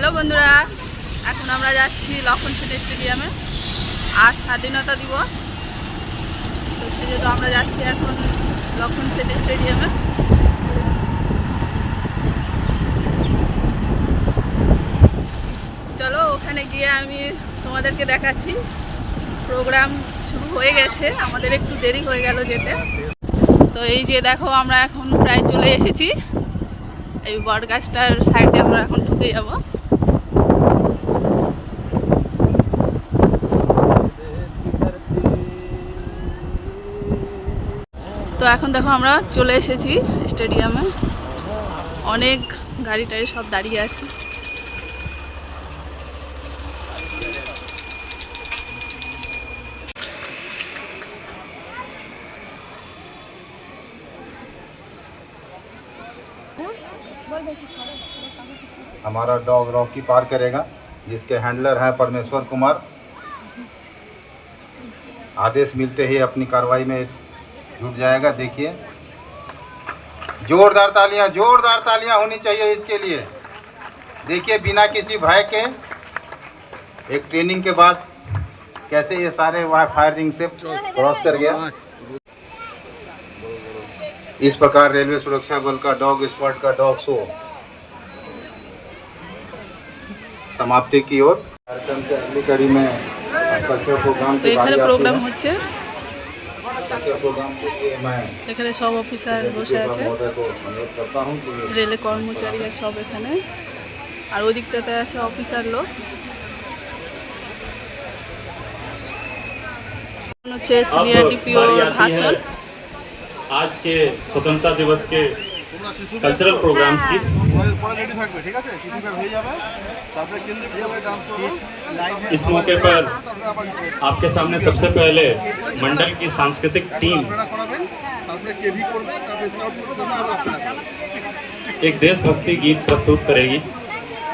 Hello বন্ধুরা, এখন আমরা যাচ্ছি লক্ষণ সেতু স্টেডিয়ামে আজ স্বাধীনতা দিবস। তো সেজন্য আমরা যাচ্ছি এখন লক্ষণ সেতু স্টেডিয়ামে। চলো ওখানে গিয়ে আমি তোমাদেরকে দেখাচ্ছি। প্রোগ্রাম শুরু হয়ে গেছে, আমাদের একটু দেরি হয়ে গেল যেতে। তো এই যে দেখো, আমরা এখন প্রায় চলে এসেছি। এই বট গাছটার সাইডে আমরা এখন ঢুকে যাব। এখন দেখো আমরা চলে এসেছি স্টেডিয়ামে অনেক গাড়ি টাড়ি সব দাঁড়িয়ে আছে हमारा डॉग रॉकी पार करेगा जिसके हैंडलर हैं परमेश्वर कुमार आदेश मिलते ही अपनी कार्रवाई में जुट जाएगा देखिए जोरदार तालियां जोरदार तालियां होनी चाहिए इसके लिए देखिए बिना किसी भय के एक ट्रेनिंग के बाद कैसे ये सारे वहाँ फायरिंग से क्रॉस कर गया इस प्रकार रेलवे सुरक्षा बल का डॉग स्क्वाड का डॉग शो समाप्ति की ओर कार्यक्रम के अगली कड़ी में कल्चर प्रोग्राम তো की এখানে बारी आती প্রোগ্রাম है হচ্ছে এখানে সব অফিসার বসে আছে महोदय को अनुरोध करता हूँ कि রেলে কর্মচারী সব এখানে আর ওই দিকটাতে আছে অফিসার লোক হচ্ছে अब সিনিয়র ডিপিও बारी आती ভাষণ है आज के स्वतंत्रता दिवस के कल्चरल प्रोग्राम्स की পরে পরে রেডি থাকবে ঠিক আছে শিশুকার হয়ে যাবে তারপরে কেন্দ্রে কিভাবে ডান্স করবো इस मौके पर आपके सामने सबसे पहले मंडल की सांस्कृतिक टीम আপনারা করাবেন তারপরে কেভি করবে তারপরে স্কাউট করবে তারপরে আমরা আপনারা করবেন एक देशभक्ति गीत प्रस्तुत करेगी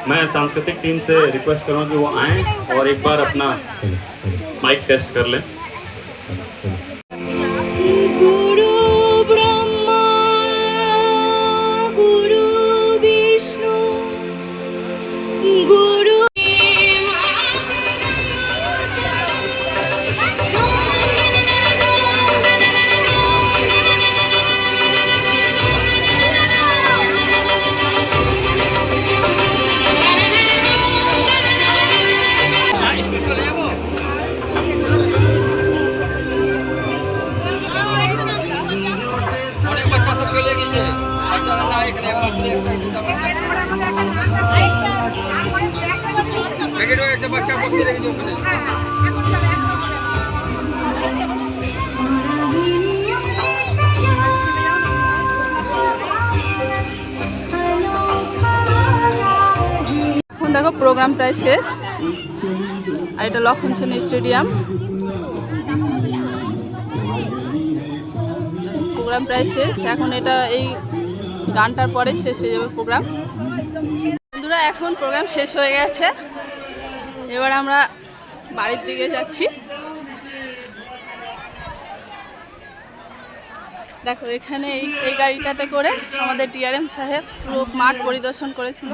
मैं सांस्कृतिक टीम से रिक्वेस्ट करूँगा कि वो आएं और एक बार अपना माइक टेस्ट कर लें গেছে বাচ্চা বসে রেখেছে এখন দেখো প্রোগ্রাম প্রায় শেষ। আর এটা লক্ষণ স্টেডিয়াম। প্রোগ্রাম প্রায় শেষ। এখন এটা এই গানটার পরে শেষ হয়ে যাবে প্রোগ্রাম বন্ধুরা, এখন প্রোগ্রাম শেষ হয়ে গেছে। এবার আমরা বাড়ির দিকে যাচ্ছি। দেখো, এখানে এই এই গাড়িটাতে করে আমাদের ডিআরএম সাহেব পুরো মাঠ পরিদর্শন করেছিল।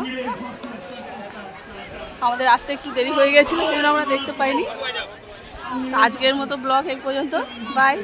আমাদের আসতে একটু দেরি হয়ে গেছিল, সেজন্য আমরা দেখতে পাইনি। আজকের মতো ব্লগ এই পর্যন্ত। বাই